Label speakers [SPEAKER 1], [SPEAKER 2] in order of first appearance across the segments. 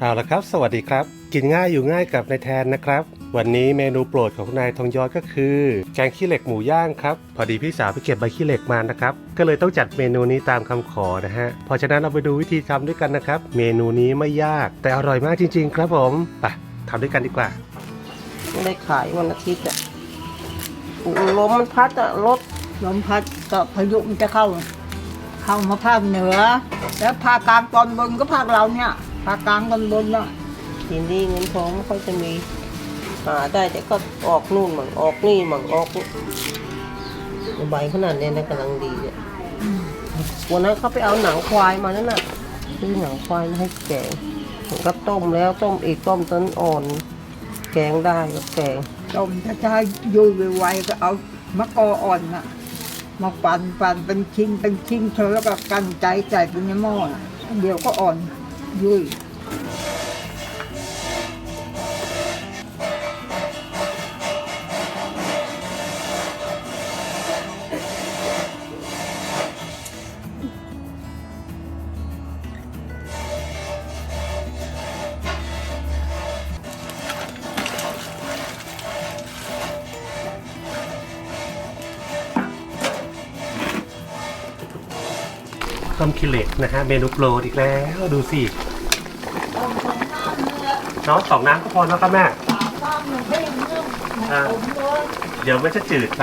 [SPEAKER 1] เอาละครับ สวัสดีครับ กินง่ายอยู่ง่ายกับนายแทนนะครับ วันนี้เมนูโปรดของคุณนายทองย้อยก็คือ แกงขี้เหล็กหมูย่างครับ พอดีพี่สาวไปเก็บใบขี้เหล็กมานะครับ ก็เลยต้องจัดเมนูนี้ตามคำขอนะฮะ เพราะฉะนั้นเราไปดูวิธีทำด้วยกันนะครับ เมนูนี้ไม่ยาก แต่อร่อยมากจริง ๆ ครับผม ไปทำด้วยกันดีกว่า
[SPEAKER 2] ไม่ได้ขายวันอาทิตย์อะลมมันพัดอะรถ
[SPEAKER 3] ลมพัดก็พายุมันจะเข้า เข้ามาภาคเหนือ แล้วภาคกลางตอนบนก็ภาคเราเนี่ย ภาคกลางตอนบนน่ะ
[SPEAKER 2] ทีนี้เงินทองไม่ค่อยจะมีหาได้แต่ก็ออกนู่นมั่งออกนี่มั่งออกใบขนาดเนี้ยนะกำลังดีเนี่ยวันนั้นเขาไปเอาหนังควายมานั่นน่ะซื้อหนังควายมาให้แกงผมก็ต้มแล้วต้มอีกต้มต้นอ่อน แกงได้ก็แกง
[SPEAKER 3] ต้มถ้าจะให้ยุ่ยไวๆก็เอามะกออ่อนน่ะมาปั่นปั่นเป็นชิ้นเป็นชิ้นเธอแล้วก็กันใจใส่ไปในหม้อน่ะเดี๋ยวก็อ่อน ยุ่ย
[SPEAKER 1] ต้มขี้เหล็กนะฮะเมนูโปรดอีกแล้วดูสิ น้องสองน้ำก็พอแล้วครับแม่อ่าเดี๋ยวมันจะจืดไป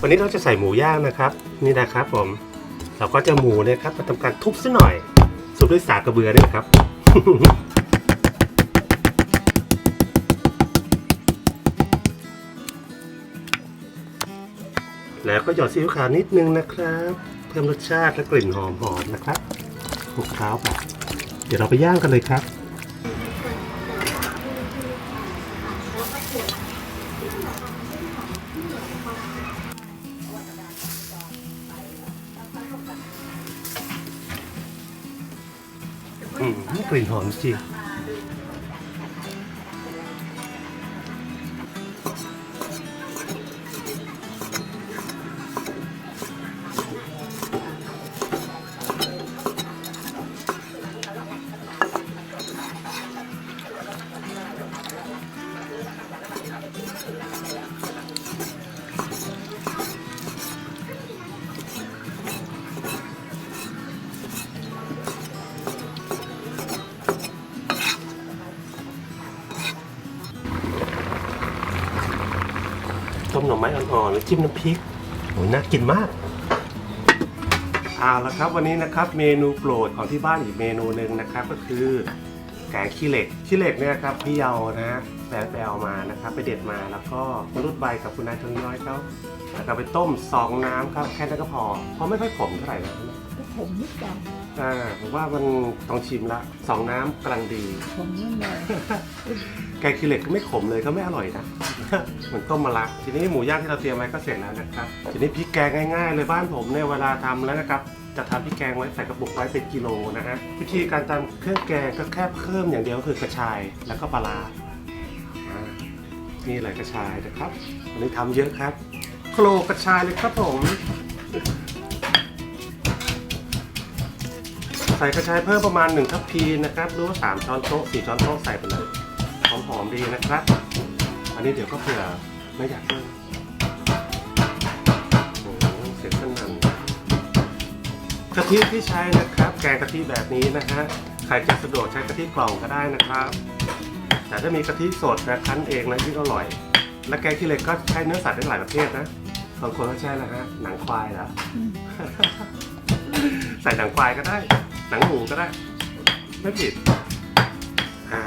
[SPEAKER 1] วันนี้เราจะใส่หมูย่างนะครับ นี่นะครับผม เราก็จะหมูเนี่ยครับมาทำการทุบซะหน่อยสุบด้วยสากกระเบือเนี่ยครับ แล้วก็หยอดซีอิ๊วขาวนิดนึงนะครับ เพิ่มรสชาติและกลิ่นหอมๆนะครับคลุกเคล้าไปเดี๋ยวเราไปย่างกันเลยครับ อืมกลิ่นหอมจริง ห่อหรือจิ้มน้ำพริกโหน่ากินมากเอาละครับวันนี้นะครับเมนูโปรดของที่บ้านอีกเมนูหนึ่งนะครับ ก็คือแกงขี้เหล็กขี้เหล็กเนี่ยครับพี่เยานะฮะแปลไปเอามานะครับ ไปเด็ดมาแล้วก็มารุดใบกับคุณนายทองย้อยเขาแล้วก็ไปต้มสองน้ำครับแค่นั้นก็พอเพราะไม่ค่อยขมเท่าไหร่นะ
[SPEAKER 3] ผมนิดเดียว
[SPEAKER 1] อ่าผมว่ามันต้องชิมละสองน้ำกำลังดี
[SPEAKER 3] ผมนิดหน่อย
[SPEAKER 1] แกงขี้เหล็กก็ไม่ขมเลยก็ไม่อร่อยนะ เหมือนต้มมะระทีนี้หมูย่างที่เราเตรียมไว้ก็เสร็จแล้วนะครับ ทีนี้พริกแกงง่ายๆ เลยบ้านผมเนี่ยเวลาทำแล้วนะครับ จะทำพริกแกงไว้ใส่กระปุกไว้เป็นกิโลนะฮะ วิธีการทำเครื่องแกงก็แค่เพิ่มอย่างเดียวก็คือกระชายแล้วก็ปลาร้าอ่านี่แหละกระชายนะครับ วันนี้ทำเยอะครับ โคลกกระชายเลยครับผม ส่กระชายเพิ่มประมาณ1ทัพพีนะครับหรือว่า3ช้อนโต๊ะ4ช้อนโต๊ะใส่ไปเลยหอมๆดีนะครับ อันนี้เดี๋ยวก็เผื่อไม่อยากเพิ่มโอ้โหเสียงสนั่นกะทิที่ใช้นะครับ แกงกะทิแบบนี้นะฮะใครจะสะดวกใช้กะทิกล่องก็ได้นะครับ แต่ถ้ามีกะทิสดนะคั้นเองนะยิ่งอร่อย และแกงขี้เหล็กก็ใช้เนื้อสัตว์ได้หลายประเภทนะบางคนก็ใช้นะฮะหนังควายเหรอใส่หนังควายก็ได้ หนังหมูก็ได้ ไม่ผิด อ่า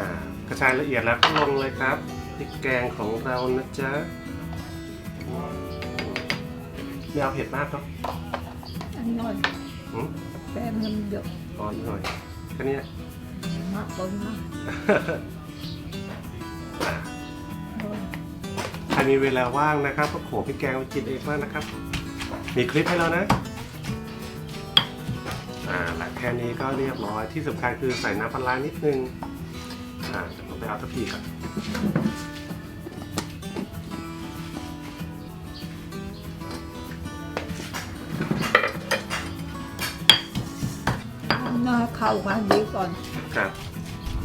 [SPEAKER 1] กระชายละเอียดแล้วก็ลงเลยครับพริกแกงของเรานะจ๊ะไม่เอาเผ็ดมากครับ
[SPEAKER 3] อันนี้หน่อย
[SPEAKER 1] หืม
[SPEAKER 3] แป้งมันเยอะ
[SPEAKER 1] อ่อนหน่อยแค่เนี้ย
[SPEAKER 3] มากต้นมาก
[SPEAKER 1] อะใครมีเวลาว่างนะครับก็โขลกพริกแกงไปกินเองบ้างนะครับ มีคลิปให้แล้วนะ อ่าและแค่นี้ก็เรียบร้อยที่สำคัญคือใส่น้ำปลาร้านิดนึงอ่าเดี๋ยวเราไปเอาทัพพีครับ
[SPEAKER 3] น่าเข้ากันดีก่อน
[SPEAKER 1] ครับ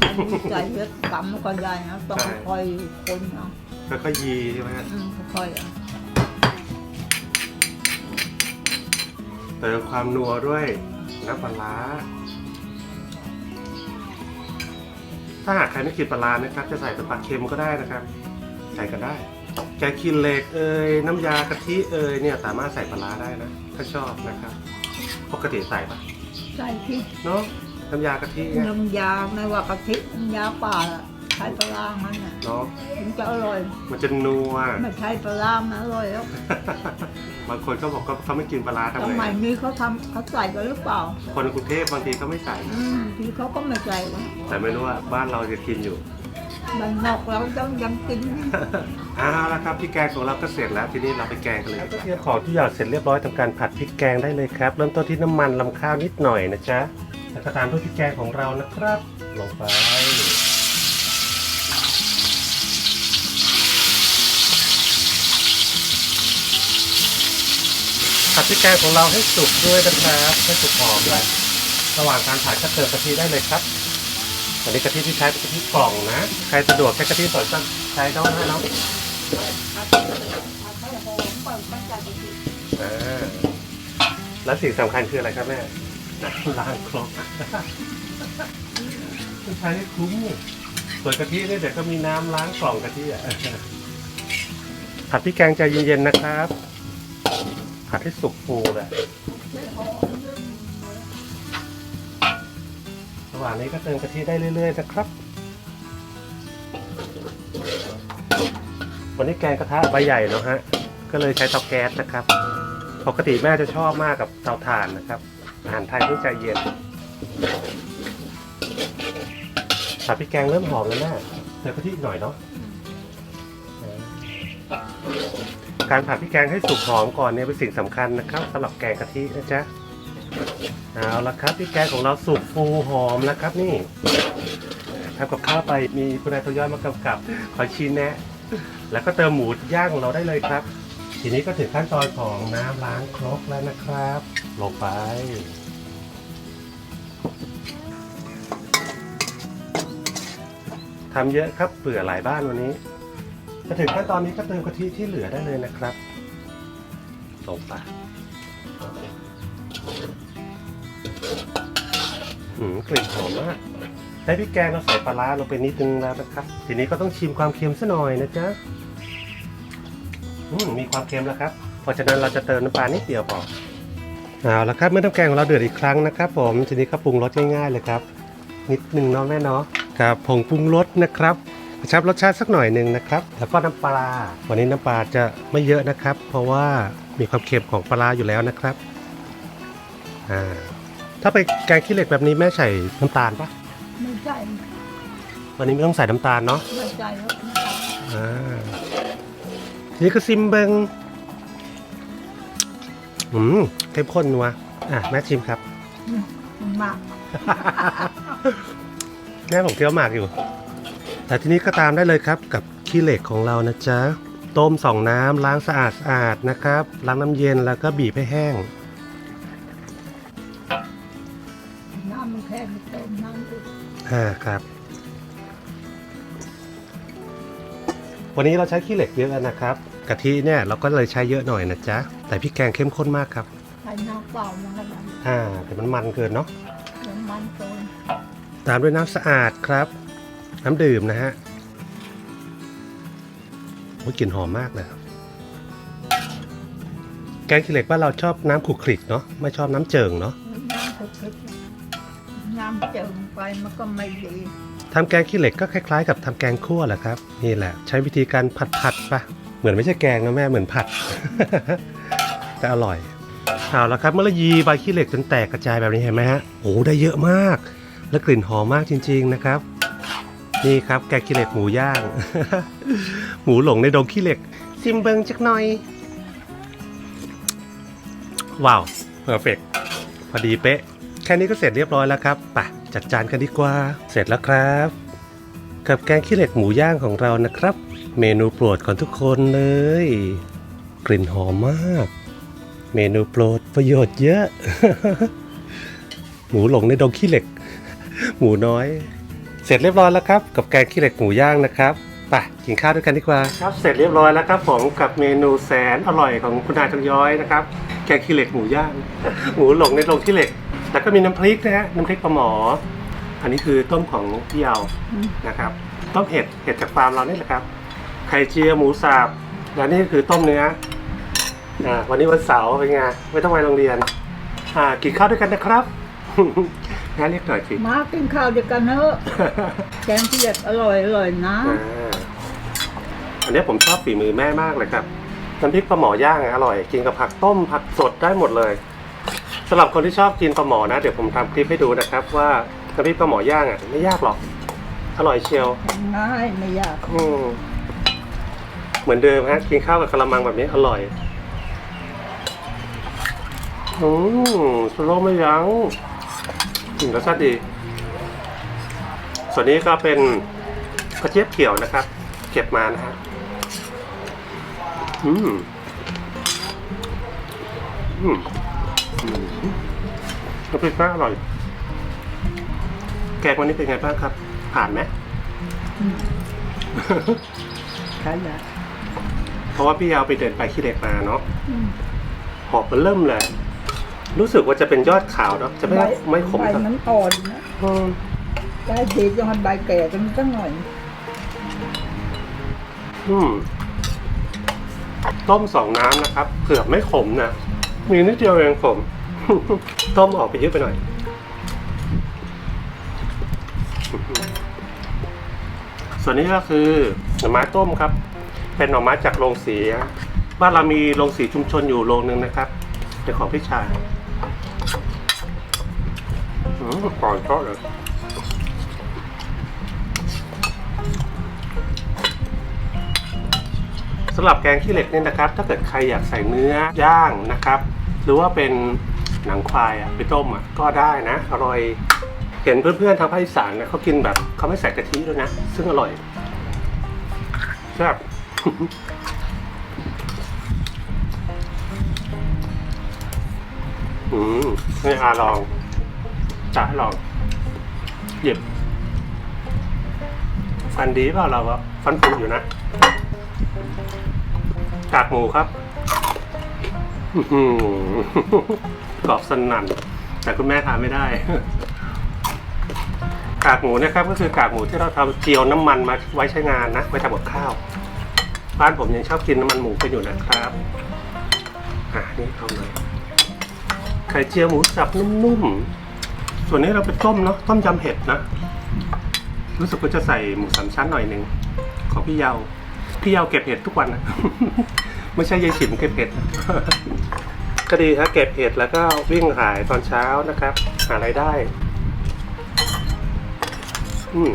[SPEAKER 3] อันนี้ใจเยอะตำไม่ค่อยได้นะต้อง
[SPEAKER 1] ใช่
[SPEAKER 3] ค่อยคนเอา
[SPEAKER 1] แล้วก็ยีใช่ไหมฮะ
[SPEAKER 3] อืมค่อยๆเอา
[SPEAKER 1] เติมความนัวด้วย น้ำปลาร้าถ้าหากใครไม่กินปลาร้านะครับ จะใส่แต่ปลาเค็มก็ได้นะครับ ใส่ก็ได้ แกงขี้เหล็กเอ่ยน้ำยากะทิเอ่ยเนี่ยสามารถใส่ปลาร้าได้นะ ถ้าชอบนะครับ ปกติใส่ปะ
[SPEAKER 3] ใส่ที่
[SPEAKER 1] เนาะน้ำยากะทิเนี่ย
[SPEAKER 3] น้ำยาไม่ว่ากะทิน้ำยาป่าอะใช้ปลาร้ามันน่ะ
[SPEAKER 1] เนาะ
[SPEAKER 3] ถึงจะอร่อย
[SPEAKER 1] มันจะนัว
[SPEAKER 3] ไม่ใช้ปลาร้ามันอร่อยแล้ว
[SPEAKER 1] บางคนก็บอกก็เขาไม่กินปลาร้าทำ
[SPEAKER 3] ส
[SPEAKER 1] ไง
[SPEAKER 3] มัยนี้เขาทำเขาใส่กันหรือเปล่า
[SPEAKER 1] คนกรุงเทพบางทีก็ไม่ใส่
[SPEAKER 3] อืมทีเขาก็ไม่ใส่วะ
[SPEAKER 1] แต่ไม่รู้ว่าบ้านเราจะกินอยู่
[SPEAKER 3] บางนอกเราต้องยังกิน
[SPEAKER 1] เอาละครับพริกแกงของเราก็เสร็จแล้วทีนี้เราไปแกงกันเลยก็เตรียมของทุกอย่างเสร็จเรียบร้อยทำการผัดพริกแกงได้เลยครับ เริ่มต้นที่น้ำมันลำข้าวนิดหน่อยนะจ๊ะแล้วก็ตามด้วยพริกแกงของเรานะครับลงไป ผัดพริกแกงของเราให้สุกด้วยนะครับให้สุกหอมเลยระหว่างการผัดก็เติมกะทิได้เลยครับวันนี้กะทิที่ใช้เป็นกะทิกล่องนะ ใครสะดวกใช้กะทิสดก็ใช้ได้นะเนาะแล้วสิ่งสำคัญคืออะไรครับแม่ล้างครกมันใช้ให้คุ้มส่วนกะทิเนี่ยเดี๋ยวก็มีน้ำล้างกล่องกะทิอะผัดพริกแกงใจเย็นๆนะครับ ผัดให้สุกฟูเลยระหว่างนี้ก็เติมกะทิได้เรื่อยๆนะครับ วันนี้แกงกระทะใบใหญ่เนาะฮะ ก็เลยใช้เตาแก๊สนะครับ ปกติแม่จะชอบมากกับเตาถ่านนะครับ อาหารไทยต้องใจเย็นผัดพริกแกงเริ่มหอมแล้วแม่เติมกะทิหน่อยเนาะ การผัดพริกแกงให้สุกหอมก่อนเนี่ยเป็นสิ่งสำคัญนะครับสำหรับแกงกะทินะจ๊ะเอาละครับพริกแกงของเราสุกฟูหอมแล้วครับนี่ทำกับข้าวไปมีคุณนายตัวย่อยมากำกับขอชี้แนะ แล้วก็เติมหมูย่างของเราได้เลยครับ ทีนี้ก็ถึงขั้นตอนของน้ำล้างครกแล้วนะครับ ลงไปทำเยอะครับเผื่อหลายบ้านวันนี้ จะถึงขั้นตอนนี้ก็เติมกะทิที่เหลือได้เลยนะครับลงไปหืมกลิ่นหอมมากได้พริกแกงเราใส่ปลาร้าลงไปนิดนึงแล้วนะครับ ทีนี้ก็ต้องชิมความเค็มซะหน่อยนะจ๊ะอืมมีความเค็มแล้วครับ เพราะฉะนั้นเราจะเติมน้ำปลานิดเดียวพอเอาละครับเมื่อน้ำแกงของเราเดือดอีกครั้งนะครับ ผมทีนี้ก็ปรุงรสง่ายๆเลยครับ นิดหนึ่งเนาะแม่เนาะครับผงปรุงรสนะครับ กระชับรสชาติสักหน่อยหนึ่งนะครับ แล้วก็น้ำปลา วันนี้น้ำปลาจะไม่เยอะนะครับ เพราะว่ามีความเค็มของปลาอยู่แล้วนะครับอ่าถ้าไปแกงขี้เหล็กแบบนี้แม่ใส่น้ำตาลปะ
[SPEAKER 3] ไม่ใช่
[SPEAKER 1] วันนี้ไม่ต้องใส่น้ำตาลเนาะ
[SPEAKER 3] ไม่ใช่แล้ว
[SPEAKER 1] อ่าทีนี้ก็ซิมเบิงอืมเข้มข้นนัวอะแม่ชิมครับ
[SPEAKER 3] มันมาก
[SPEAKER 1] แม่ผมเคี้ยวหมากอยู่ แต่ทีนี้ก็ตามได้เลยครับกับขี้เหล็กของเรานะจ๊ะต้มสองน้ำล้างสะอาดสะอาดนะครับ ล้างน้ำเย็นแล้วก็บีบให้แห้ง
[SPEAKER 3] น้ำมันแค่ไม่เติมน้ำอีก
[SPEAKER 1] อ่าครับ วันนี้เราใช้ขี้เหล็กเยอะนะครับกะทิเนี่ยเราก็เลยใช้เยอะหน่อยนะจ๊ะแต่พริกแกงเข้มข้นมากครับ
[SPEAKER 3] ใช้น้ำเปล่ามันก็ได้
[SPEAKER 1] อ่าแต่มันมันเกินเนาะ
[SPEAKER 3] น้ำมันเกิน
[SPEAKER 1] ตามด้วยน้ำสะอาดครับ น้ำดื่มนะฮะโอ้ยกลิ่นหอมมากเลยแกงขี้เหล็กบ้านเราชอบน้ำขลุกขลิกเนาะไม่ชอบน้ำเจิ่งเนาะ
[SPEAKER 3] น้ำคุกคิดน้ำเจิมไปมันก็ไม่ดี
[SPEAKER 1] ทำแกงขี้เหล็กก็คล้ายๆ กับทำแกงคั่วแหละครับ นี่แหละ ใช้วิธีการผัดผัดๆปะเหมือนไม่ใช่แกงนะแม่เหมือนผัด แต่อร่อยเอาละครับเมื่อเรายีใบขี้เหล็กจนแตกกระจายแบบนี้เห็นไหมฮะโอ้ได้เยอะมาก และกลิ่นหอมมากจริง ๆนะครับ นี่ครับแกงขี้เหล็กหมูย่าง หมูหลงในดงขี้เหล็กซิมเบิงจักหน่อย ว้าวเพอร์เฟกพอดีเป๊ะ แค่นี้ก็เสร็จเรียบร้อยแล้วครับไปจัดจานกันดีกว่า เสร็จแล้วครับ กับแกงขี้เหล็กหมูย่างของเรานะครับ เมนูโปรดของทุกคนเลย กลิ่นหอมมาก เมนูโปรดประโยชน์เยอะ หมูหลงในดงขี้เหล็ก หมูน้อย เสร็จเรียบร้อยแล้วครับกับแกงขี้เหล็กหมูย่างนะครับไปกินข้าวด้วยกันดีกว่าครับเสร็จเรียบร้อยแล้วครับผมกับเมนูแสนอร่อยของคุณนายทองย้อยนะครับแกงขี้เหล็กหมูย่างหมูหลงในดงขี้เหล็ก แล้วก็มีน้ำพริกนะฮะน้ำพริกปลาหมอ อันนี้คือต้มของพี่เยานะครับต้มเห็ดเห็ดจากฟาร์มเรานี่แหละครับไข่เจียวหมูสับและนี่คือต้มเนื้ออ่าวันนี้วันเสาร์เป็นไงไม่ต้องไปโรงเรียนอ่ากินข้าวด้วยกันนะครับ งั้นเรียกหน่อยสิ
[SPEAKER 3] มากินข้าวเดียวกันเนอะแกงเขียดอร่อยอร่อยนะ
[SPEAKER 1] อ่าอันนี้ผมชอบฝีมือแม่มากเลยครับน้ำพริกปลาหมอย่างอะอร่อย กินกับผักต้มผักสดได้หมดเลยสำหรับคนที่ชอบกินปลาหมอนะ เดี๋ยวผมทำคลิปให้ดูนะครับ ว่าน้ำพริกปลาหมอย่างอะไม่ยากหรอก อร่อยเชียว
[SPEAKER 3] ง่ายไม่ยาก
[SPEAKER 1] อืมเหมือนเดิมฮะกินข้าวกับกะละมังแบบนี้อร่อย อืมสโลว์ไม่ยั้งอืม รสชาติดี ส่วนนี้ก็เป็นกระเจี๊ยบเขียวนะครับ เก็บมานะฮะอืมอืมอืมน้ำพริกก็อร่อย แกงวันนี้เป็นไงบ้างครับ ผ่านไหม
[SPEAKER 3] ใช่แล้ว
[SPEAKER 1] เพราะว่าพี่ยาวไปเดินไปขี้เหล็กมาเนาะหอบมันเริ่มเลย รู้สึกว่าจะเป็นยอดขาวเนาะจะไม่ไม่ขม
[SPEAKER 3] ใบ
[SPEAKER 1] เท่า
[SPEAKER 3] มันอ่อนนะ
[SPEAKER 1] อืม
[SPEAKER 3] ใบดีจังมันใบแก่กันสักหน่อย
[SPEAKER 1] อืมต้มสองน้ำนะครับเผือกไม่ขมนะ มีนิดเดียวเองขม ต้มออกไปเยอะไปหน่อย ส่วนนี้ก็คือหน่อไม้ต้มครับ เป็นหน่อไม้จากโรงสีฮะบ้านเรามีโรงสีชุมชนอยู่โรงหนึ่งนะครับ เป็นของพี่ชาย อืมก่อนชอบเลยสำหรับแกงขี้เหล็กเนี่ยนะครับ ถ้าเกิดใครอยากใส่เนื้อย่างนะครับ หรือว่าเป็นหนังควายอะไปต้มอะก็ได้นะ อร่อยเห็นเพื่อนๆทางภาคอีสานเนี่ยเขากินแบบเขาไม่ใส่กะทิด้วยนะ ซึ่งอร่อยแซ่บอืมนี่อาลอง จ่าให้ลองหยิบ ฟันดีเปล่าเราอะฟันผุอยู่นะกากหมูครับอื้อหือกรอบสนั่น แต่คุณแม่ทานไม่ได้ กากหมูนะครับ ก็คือกากหมูที่เราทำเจียวน้ำมันมาไว้ใช้งานนะไว้ทำกับข้าว บ้านผมยังชอบกินน้ำมันหมูกันอยู่นะครับอะนี่เอาเลยไข่เจียวหมูสับนุ่มๆ ส่วนนี้เราไปต้มเนาะต้มยำเห็ดนะ รู้สึกว่าจะใส่หมูสามชั้นหน่อยหนึ่งของพี่เยาพี่เยาเก็บเห็ดทุกวันนะ ไม่ใช่ยายฉิมเก็บเห็ดก็ดีครับเก็บเห็ดแล้วก็วิ่งขายตอนเช้านะครับ หารายได้ อืม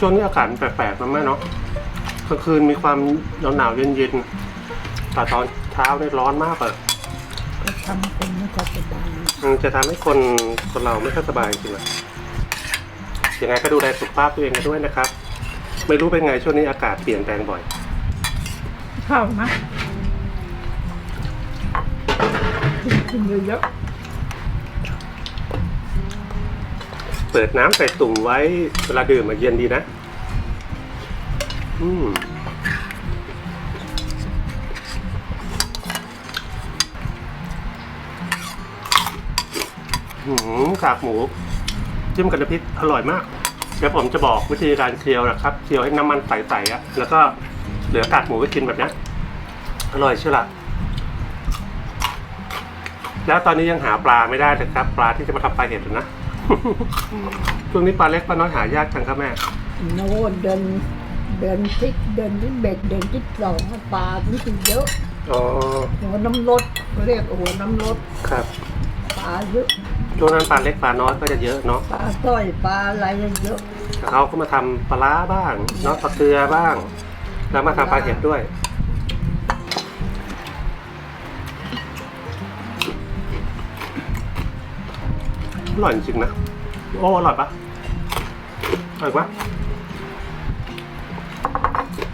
[SPEAKER 1] ช่วงนี้อากาศแปลกๆนะแม่เนาะกลางคืนมีความหนาวๆเย็นๆแต่ตอนเช้าเนี่ยร้อนมากเลย
[SPEAKER 3] ทำคนไม่ค่อยสบาย
[SPEAKER 1] มันจะทำให้คนคนเราไม่ค่อยสบายจริงๆอะยังไงก็ดูแลสุขภาพตัวเองกันด้วยนะครับ ไม่รู้เป็นไงช่วงนี้อากาศเปลี่ยนแปลงบ่อย
[SPEAKER 3] ข้าวนะกินเยอะ
[SPEAKER 1] เปิดน้ำใส่ตุ่มไว้เวลาดื่มมาเย็นดีนะ อืม หืมกากหมูจิ้มกับน้ำพริกอร่อยมากเดี๋ยวผมจะบอกวิธีการเคี่ยวนะครับเคี่ยวให้น้ำมันใสๆอะแล้วก็เหลือกากหมูไว้กินแบบเนี้ยอร่อยเชียวละแล้วตอนนี้ยังหาปลาไม่ได้เลยครับ ปลาที่จะมาทำปลาเห็ดอยู่นะช่วงนี้ปลาเล็กปลาน้อยหายากจังครับแม่
[SPEAKER 3] ๆโน่นเดินเดินทิศเดินที่เบ็ดเดินที่สองปลาที่คือเยอะ
[SPEAKER 1] อ๋อ
[SPEAKER 3] หัวน้ำรดเขาเรียกหัวน้ำรด
[SPEAKER 1] ครับ
[SPEAKER 3] ปลาเยอะ
[SPEAKER 1] ช่วงนั้นปลาเล็กปลาน้อยก็จะเยอะเนาะ
[SPEAKER 3] ปลาสร้อยปลาอะไรเยอะ
[SPEAKER 1] แต่เขาก็มาทำปลาร้าบ้างเนาะปลาเกลือบ้าง แล้วมาทำปลาเห็ดด้วย อร่อยจริงๆนะ โอ้อร่อยปะอร่อยปะ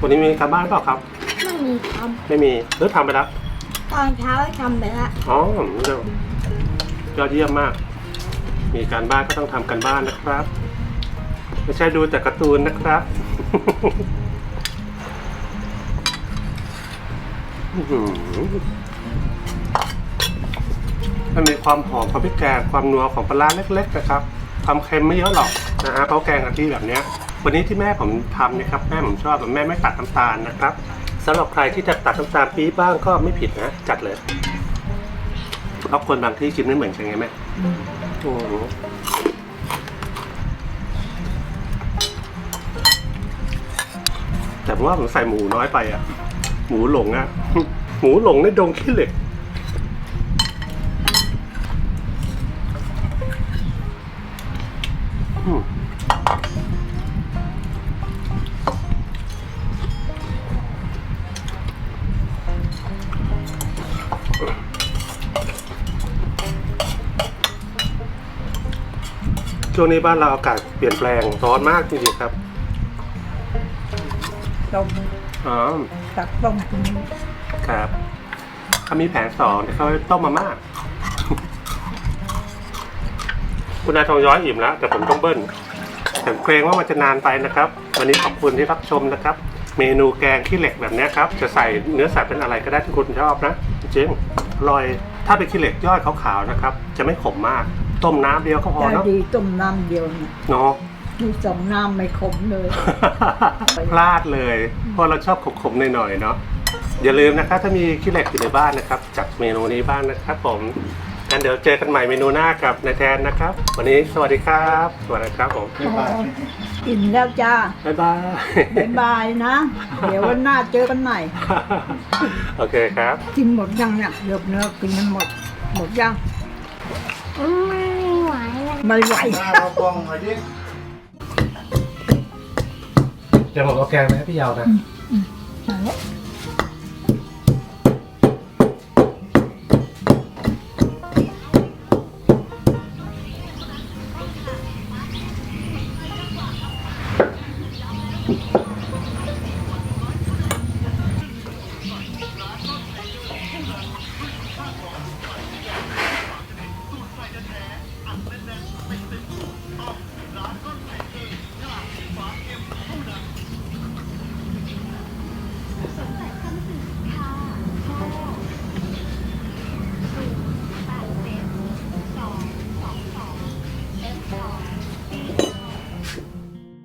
[SPEAKER 1] วันนี้มีการบ้านเปล่าครับ
[SPEAKER 4] ไม่มีท
[SPEAKER 1] ไม่มีหรือทำไปแล้วำ
[SPEAKER 4] ตอนเช้าทำไปแล้ว
[SPEAKER 1] อ๋อเดี๋ยวยอดเยี่ยมมาก มีการบ้านก็ต้องทำกันบ้านนะครับ ไม่ใช่ดูแต่การ์ตูนนะครับ มันมีความหอมของพริกแกงความนัวของปลาร้าเล็กๆนะครับความเค็มไม่เยอะหรอกนะฮะเพราะแกงกะทิแบบเนี้ยวันนี้ที่แม่ผมทำนะครับแม่ผมชอบแต่แม่ไม่ตัดน้ำตาลนะครับสำหรับใครที่จะตัดน้ำตาลปี๊บบ้างก็ไม่ผิดนะ จัดเลยเพราะคนบางที่กินไม่เหมือนกันไงแม่ โอ้โหแต่ผมว่าผมใส่หมูน้อยไปอะ หมูหลงอะ หมูหลงในดงขี้เหล็ก ช่วงนี้บ้านเราอากาศเปลี่ยนแปลงร้อนมากจริงๆครับ
[SPEAKER 3] ต้ม
[SPEAKER 1] อ๋อ
[SPEAKER 3] ตักต้มกิน
[SPEAKER 1] ครับเขามีแผนสองเดี๋ยวเขาต้มมาม่าคุณนายทองย้อยอิ่มแล้ว แต่ผมต้องเบิ้ลแต่เกรงว่ามันจะนานไปนะครับ วันนี้ขอบคุณที่รับชมนะครับ เมนูแกงขี้เหล็กแบบเนี้ยครับ จะใส่เนื้อสัตว์เป็นอะไรก็ได้ที่คุณชอบนะจริงๆอร่อยถ้าเป็นขี้เหล็กยอดขาวๆนะครับ จะไม่ขมมาก ต้มน้ำเดียวก็พอ
[SPEAKER 3] แต่
[SPEAKER 1] เนาะ
[SPEAKER 3] ดีต้มน้ำเดียวเนี่ย
[SPEAKER 1] เนาะ
[SPEAKER 3] มีสองน้ำไม่ขมเลย
[SPEAKER 1] พลาดเลย เพราะเราชอบขมๆหน่อยๆเนาะอย่าลืมนะครับถ้ามีขี้เหล็กอยู่ในบ้านนะครับจัดเมนูนี้บ้างนะครับผมงั้นเดี๋ยวเจอกันใหม่เมนูหน้ากับนายแทนนะครับ วันนี้สวัสดีครับ สวัสดีครับผม
[SPEAKER 3] กินแล้วจ้า
[SPEAKER 1] บ๊ายบาย
[SPEAKER 3] บ๊ายบายนะ เดี๋ยววันหน้าเจอกันใหม่
[SPEAKER 1] โอเคครับ
[SPEAKER 3] กินหมดยังเนี่ยเดือบเนื้อกินมันหมด หมดยัง
[SPEAKER 4] ไม่ไหวแล้ว
[SPEAKER 3] ไม่ไหว
[SPEAKER 1] เดี๋ยวผมเอาแกงไปให้พี่ยาวนะ
[SPEAKER 3] นั่นแหละ